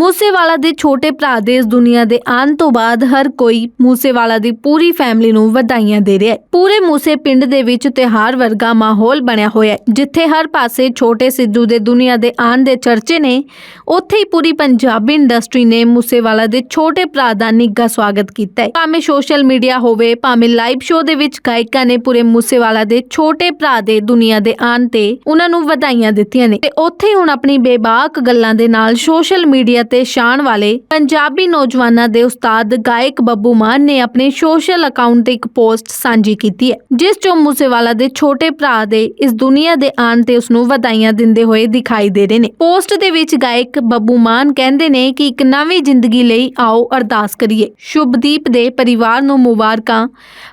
ਮੂਸੇਵਾਲਾ ਦੇ ਛੋਟੇ ਭਰਾ ਦੇ ਇਸ ਦੁਨੀਆ ਦੇ ਆਉਣ ਤੋਂ ਬਾਅਦ ਹਰ ਕੋਈ ਮੂਸੇਵਾਲਾ ਦੀ ਪੂਰੀ ਫੈਮਿਲੀ ਨੂੰ ਵਧਾਈਆਂ ਦੇ ਰਿਹਾ ਹੈ। ਪੂਰੇ ਮੂਸੇ ਪਿੰਡ ਦੇ ਵਿੱਚ ਤਿਹਾਰ ਵਰਗਾ ਮਾਹੌਲ ਬਣਿਆ ਹੋਇਆ ਹੈ, ਜਿੱਥੇ ਹਰ ਪਾਸੇ ਛੋਟੇ ਸਿੱਧੂ ਦੇ ਦੁਨੀਆ ਦੇ ਆਉਣ ਦੇ ਚਰਚੇ ਨੇ, ਉੱਥੇ ਹੀ ਪੂਰੀ ਪੰਜਾਬੀ ਇੰਡਸਟਰੀ ਨੇ ਮੂਸੇਵਾਲਾ ਦੇ ਛੋਟੇ ਭਰਾ ਦਾ ਨਿੱਘਾ ਸਵਾਗਤ ਕੀਤਾ ਹੈ। ਭਾਵੇਂ ਸੋਸ਼ਲ ਮੀਡੀਆ ਹੋਵੇ, ਭਾਵੇਂ ਲਾਈਵ ਸ਼ੋਅ ਦੇ ਵਿੱਚ ਗਾਇਕਾਂ ਨੇ ਪੂਰੇ ਮੂਸੇਵਾਲਾ ਦੇ ਛੋਟੇ ਭਰਾ ਦੇ ਦੁਨੀਆ ਦੇ ਆਉਣ ਤੇ ਉਹਨਾਂ ਨੂੰ ਵਧਾਈਆਂ ਦਿੱਤੀਆਂ ਨੇ। ਤੇ ਉੱਥੇ ਹੁਣ ਆਪਣੀ ਬੇਬਾਕ ਗੱਲਾਂ ਦੇ ਨਾਲ ਸੋਸ਼ਲ ਮੀਡੀਆ ਤੇ ਸ਼ਾਨ ਵਾਲੇ ਪੰਜਾਬੀ ਨੌਜਵਾਨਾਂ ਦੇ ਉਸਤਾਦ ਗਾਇਕ ਬੱਬੂ ਮਾਨ ਨੇ ਆਪਣੇ ਸੋਸ਼ਲ ਅਕਾਊਂਟ ਤੇ ਇੱਕ ਪੋਸਟ ਸਾਂਝੀ ਕੀਤੀ ਹੈ, ਜਿਸ ਚੋਂ ਮੂਸੇਵਾਲਾ ਦੇ ਛੋਟੇ ਭਰਾ ਦੇ ਇਸ ਦੁਨੀਆ ਦੇ ਆਉਣ ਤੇ ਉਸ ਨੂੰ ਵਧਾਈਆਂ ਦਿੰਦੇ ਹੋਏ ਦਿਖਾਈ ਦੇ ਰਹੇ ਨੇ। ਪੋਸਟ ਦੇ ਵਿੱਚ ਗਾਇਕ ਬੱਬੂ ਮਾਨ ਕਹਿੰਦੇ ਨੇ ਕਿ ਇੱਕ ਨਵੀਂ ਜ਼ਿੰਦਗੀ ਲਈ ਆਓ ਅਰਦਾਸ ਕਰੀਏ। ਸ਼ੁਭਦੀਪ ਦੇ ਪਰਿਵਾਰ ਨੂੰ ਮੁਬਾਰਕਾਂ।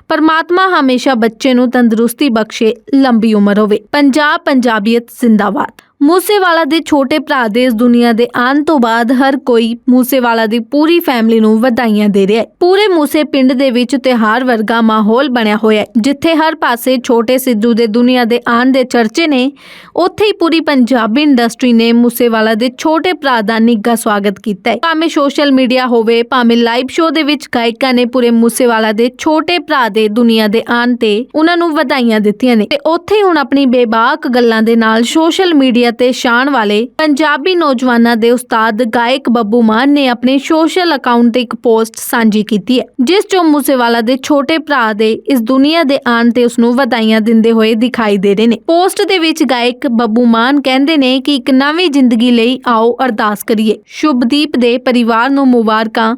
ਪਰਮਾਤਮਾ ਹਮੇਸ਼ਾ ਬੱਚੇ ਨੂੰ ਤੰਦਰੁਸਤੀ ਬਖਸ਼ੇ, ਲੰਬੀ ਉਮਰ ਹੋਵੇ। ਪੰਜਾਬ ਪੰਜਾਬੀਅਤ ਜ਼ਿੰਦਾਬਾਦ। ਮੂਸੇਵਾਲਾ ਦੇ ਛੋਟੇ ਭਰਾ ਦੇ ਇਸ ਦੁਨੀਆ ਦੇ ਆਉਣ ਤੋਂ ਬਾਅਦ ਹਰ ਕੋਈ ਮੂਸੇਵਾਲਾ ਦੀ ਪੂਰੀ ਫੈਮਿਲੀ ਨੂੰ ਵਧਾਈਆਂ ਦੇ ਰਿਹਾ ਹੈ। ਪੂਰੇ ਮੂਸੇ ਪਿੰਡ ਦੇ ਵਿੱਚ ਤਿਹਾਰ ਵਰਗਾ ਮਾਹੌਲ ਬਣਿਆ ਹੋਇਆ ਹੈ, ਜਿੱਥੇ ਹਰ ਪਾਸੇ ਛੋਟੇ ਸਿੱਧੂ ਦੇ ਦੁਨੀਆ ਦੇ ਆਉਣ ਦੇ ਚਰਚੇ ਨੇ, ਉੱਥੇ ਹੀ ਪੂਰੀ ਪੰਜਾਬੀ ਇੰਡਸਟਰੀ ਨੇ ਮੂਸੇਵਾਲਾ ਦੇ ਛੋਟੇ ਭਰਾ ਦਾ ਨਿੱਘਾ ਸਵਾਗਤ ਕੀਤਾ ਹੈ। ਭਾਵੇਂ ਸੋਸ਼ਲ ਮੀਡੀਆ ਹੋਵੇ, ਭਾਵੇਂ ਲਾਈਵ ਸ਼ੋਅ ਦੇ ਵਿੱਚ ਗਾਇਕਾਂ ਨੇ ਪੂਰੇ ਮੂਸੇਵਾਲਾ ਦੇ ਛੋਟੇ ਭਰਾ ਦੇ ਦੁਨੀਆ ਦੇ ਆਉਣ ਤੇ ਉਹਨਾਂ ਨੂੰ ਵਧਾਈਆਂ ਦਿੱਤੀਆਂ ਨੇ। ਤੇ ਉੱਥੇ ਹੁਣ ਆਪਣੀ ਬੇਬਾਕ ਗੱਲਾਂ ਦੇ ਨਾਲ ਸੋਸ਼ਲ ਮੀਡੀਆ ਤੇ ਸ਼ਾਨ ਵਾਲੇ ਪੰਜਾਬੀ ਨੌਜਵਾਨਾਂ ਦੇ ਉਸਤਾਦ ਗਾਇਕ ਬੱਬੂ ਮਾਨ ਨੇ ਆਪਣੇ ਸੋਸ਼ਲ ਅਕਾਊਂਟ ਤੇ ਇੱਕ ਪੋਸਟ ਸਾਂਝੀ ਕੀਤੀ ਹੈ, ਜਿਸ ਚ ਮੂਸੇਵਾਲਾ ਦੇ ਛੋਟੇ ਭਰਾ ਦੇ ਇਸ ਦੁਨੀਆ ਦੇ ਆਉਣ ਤੇ ਉਸ ਨੂੰ ਵਧਾਈਆਂ ਦਿੰਦੇ ਹੋਏ ਦਿਖਾਈ ਦੇ ਰਹੇ ਨੇ। ਪੋਸਟ ਦੇ ਵਿੱਚ ਗਾਇਕ ਬੱਬੂ ਮਾਨ ਕਹਿੰਦੇ ਨੇ ਕਿ ਇੱਕ ਨਵੀਂ ਜ਼ਿੰਦਗੀ ਲਈ ਆਓ ਅਰਦਾਸ ਕਰੀਏ। ਸ਼ੁਭਦੀਪ ਦੇ ਪਰਿਵਾਰ ਨੂੰ ਮੁਬਾਰਕਾਂ।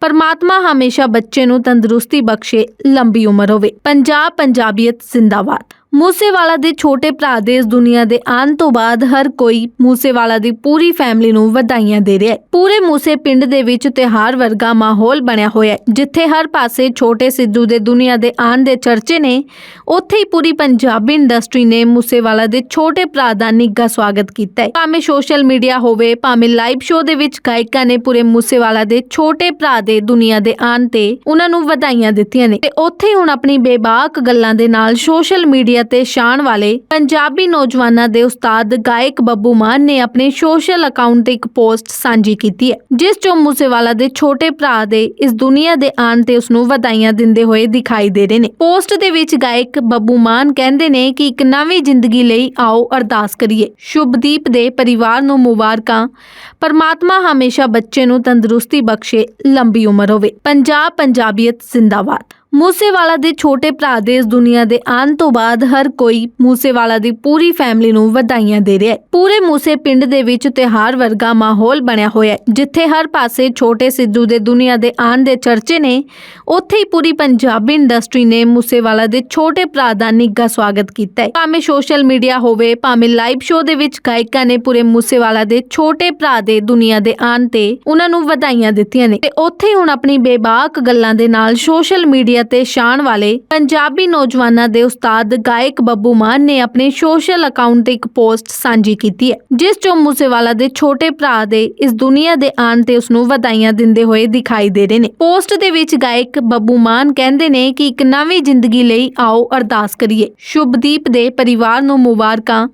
ਪਰਮਾਤਮਾ ਹਮੇਸ਼ਾ ਬੱਚੇ ਨੂੰ ਤੰਦਰੁਸਤੀ ਬਖਸ਼ੇ, ਲੰਬੀ ਉਮਰ ਹੋਵੇ। ਪੰਜਾਬ ਪੰਜਾਬੀਅਤ ਜ਼ਿੰਦਾਬਾਦ। ਮੂਸੇਵਾਲਾ ਦੇ ਛੋਟੇ ਭਰਾ ਦੇ ਇਸ ਦੁਨੀਆ ਦੇ ਆਉਣ ਤੋਂ ਬਾਅਦ ਹਰ ਕੋਈ ਮੂਸੇਵਾਲਾ ਦੀ ਪੂਰੀ ਫੈਮਿਲੀ ਨੂੰ ਵਧਾਈਆਂ ਦੇ ਰਿਹਾ ਹੈ। ਪੂਰੇ ਮੂਸੇ ਪਿੰਡ ਦੇ ਵਿੱਚ ਤਿਹਾਰ ਵਰਗਾ ਮਾਹੌਲ ਬਣਿਆ ਹੋਇਆ ਹੈ, ਜਿੱਥੇ ਹਰ ਪਾਸੇ ਛੋਟੇ ਸਿੱਧੂ ਦੇ ਦੁਨੀਆ ਦੇ ਆਉਣ ਦੇ ਚਰਚੇ ਨੇ, ਉੱਥੇ ਹੀ ਪੂਰੀ ਪੰਜਾਬੀ ਇੰਡਸਟਰੀ ਨੇ ਮੂਸੇਵਾਲਾ ਦੇ ਛੋਟੇ ਭਰਾ ਦਾ ਨਿੱਘਾ ਸਵਾਗਤ ਕੀਤਾ ਹੈ। ਭਾਵੇਂ ਸੋਸ਼ਲ ਮੀਡੀਆ ਹੋਵੇ, ਭਾਵੇਂ ਲਾਈਵ ਸ਼ੋਅ ਦੇ ਵਿੱਚ ਗਾਇਕਾਂ ਨੇ ਪੂਰੇ ਮੂਸੇਵਾਲਾ ਦੇ ਛੋਟੇ ਭਰਾ ਦੇ ਦੁਨੀਆ ਦੇ ਆਉਣ ਤੇ ਉਹਨਾਂ ਨੂੰ ਵਧਾਈਆਂ ਦਿੱਤੀਆਂ ਨੇ। ਤੇ ਉੱਥੇ ਹੁਣ ਆਪਣੀ ਬੇਬਾਕ ਗੱਲਾਂ ਦੇ ਨਾਲ ਸੋਸ਼ਲ ਮੀਡੀਆ ਤੇ ਸ਼ਾਨ ਵਾਲੇ ਪੰਜਾਬੀ ਨੌਜਵਾਨਾਂ ਦੇ ਉਸਤਾਦ ਗਾਇਕ ਬੱਬੂ ਮਾਨ ਨੇ ਆਪਣੇ ਸੋਸ਼ਲ ਅਕਾਊਂਟ ਤੇ ਇੱਕ ਪੋਸਟ ਸਾਂਝੀ ਕੀਤੀ ਹੈ, ਜਿਸ ਚੋਂ ਮੂਸੇਵਾਲਾ ਦੇ ਛੋਟੇ ਭਰਾ ਦੇ ਇਸ ਦੁਨੀਆ ਦੇ ਆਉਣ ਤੇ ਉਸ ਨੂੰ ਵਧਾਈਆਂ ਦਿੰਦੇ ਹੋਏ ਦਿਖਾਈ ਦੇ ਰਹੇ ਨੇ। ਪੋਸਟ ਦੇ ਵਿੱਚ ਗਾਇਕ ਬੱਬੂ ਮਾਨ ਕਹਿੰਦੇ ਨੇ ਕਿ ਇੱਕ ਨਵੀਂ ਜ਼ਿੰਦਗੀ ਲਈ ਆਓ ਅਰਦਾਸ ਕਰੀਏ। ਸ਼ੁਭਦੀਪ ਦੇ ਪਰਿਵਾਰ ਨੂੰ ਮੁਬਾਰਕਾਂ। ਪਰਮਾਤਮਾ ਹਮੇਸ਼ਾ ਬੱਚੇ ਨੂੰ ਤੰਦਰੁਸਤੀ ਬਖਸ਼ੇ, ਲੰਬੀ ਉਮਰ ਹੋਵੇ। ਪੰਜਾਬ ਪੰਜਾਬੀਅਤ ਜ਼ਿੰਦਾਬਾਦ। ਮੂਸੇਵਾਲਾ ਦੇ ਛੋਟੇ ਭਰਾ ਦੇ ਇਸ ਦੁਨੀਆ ਦੇ ਆਉਣ ਤੋਂ ਬਾਅਦ ਹਰ ਕੋਈ ਮੂਸੇਵਾਲਾ ਦੀ ਪੂਰੀ ਫੈਮਿਲੀ ਨੂੰ ਵਧਾਈਆਂ ਦੇ ਰਿਹਾ ਹੈ। ਪੂਰੇ ਮੂਸੇ ਪਿੰਡ ਦੇ ਵਿੱਚ ਤਿਹਾਰ ਵਰਗਾ ਮਾਹੌਲ ਬਣਿਆ ਹੋਇਆ ਹੈ, ਜਿੱਥੇ ਹਰ ਪਾਸੇ ਛੋਟੇ ਸਿੱਧੂ ਦੇ ਦੁਨੀਆ ਦੇ ਆਉਣ ਦੇ ਚਰਚੇ ਨੇ, ਉੱਥੇ ਹੀ ਪੂਰੀ ਪੰਜਾਬੀ ਇੰਡਸਟਰੀ ਨੇ ਮੂਸੇਵਾਲਾ ਦੇ ਛੋਟੇ ਭਰਾ ਦਾ ਨਿੱਘਾ ਸਵਾਗਤ ਕੀਤਾ ਹੈ। ਭਾਵੇਂ ਸੋਸ਼ਲ ਮੀਡੀਆ ਹੋਵੇ, ਭਾਵੇਂ ਲਾਈਵ ਸ਼ੋਅ ਦੇ ਵਿੱਚ ਗਾਇਕਾਂ ਨੇ ਪੂਰੇ ਮੂਸੇਵਾਲਾ ਦੇ ਛੋਟੇ ਭਰਾ ਦੇ ਦੁਨੀਆ ਦੇ ਆਉਣ ਤੇ ਉਹਨਾਂ ਨੂੰ ਵਧਾਈਆਂ ਦਿੱਤੀਆਂ ਨੇ। ਤੇ ਉੱਥੇ ਹੁਣ ਆਪਣੀ ਬੇਬਾਕ ਗੱਲਾਂ ਦੇ ਨਾਲ ਸੋਸ਼ਲ ਮੀਡੀਆ ਤੇ ਸ਼ਾਨ ਵਾਲੇ ਪੰਜਾਬੀ ਨੌਜਵਾਨਾਂ ਦੇ ਉਸਤਾਦ ਗਾਇਕ ਬੱਬੂ ਮਾਨ ਨੇ ਆਪਣੇ ਸੋਸ਼ਲ ਅਕਾਊਂਟ ਤੇ ਇੱਕ ਪੋਸਟ ਸਾਂਝੀ ਕੀਤੀ ਹੈ, ਜਿਸ ਚ ਮੂਸੇਵਾਲਾ ਦੇ ਛੋਟੇ ਭਰਾ ਦੇ ਇਸ ਦੁਨੀਆ ਦੇ ਆਉਣ ਤੇ ਉਸ ਨੂੰ ਵਧਾਈਆਂ ਦਿੰਦੇ ਹੋਏ ਦਿਖਾਈ ਦੇ ਰਹੇ ਨੇ। ਪੋਸਟ ਦੇ ਵਿੱਚ ਗਾਇਕ ਬੱਬੂ ਮਾਨ ਕਹਿੰਦੇ ਨੇ ਕਿ ਇੱਕ ਨਵੀਂ ਜ਼ਿੰਦਗੀ ਲਈ ਆਓ ਅਰਦਾਸ ਕਰੀਏ। ਸ਼ੁਭਦੀਪ ਦੇ ਪਰਿਵਾਰ ਨੂੰ ਮੁਬਾਰਕਾਂ।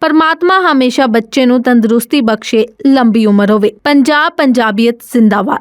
ਪਰਮਾਤਮਾ ਹਮੇਸ਼ਾ ਬੱਚੇ ਨੂੰ ਤੰਦਰੁਸਤੀ ਬਖਸ਼ੇ, ਲੰਬੀ ਉਮਰ ਹੋਵੇ। ਪੰਜਾਬ ਪੰਜਾਬੀਅਤ ਜ਼ਿੰਦਾਬਾਦ।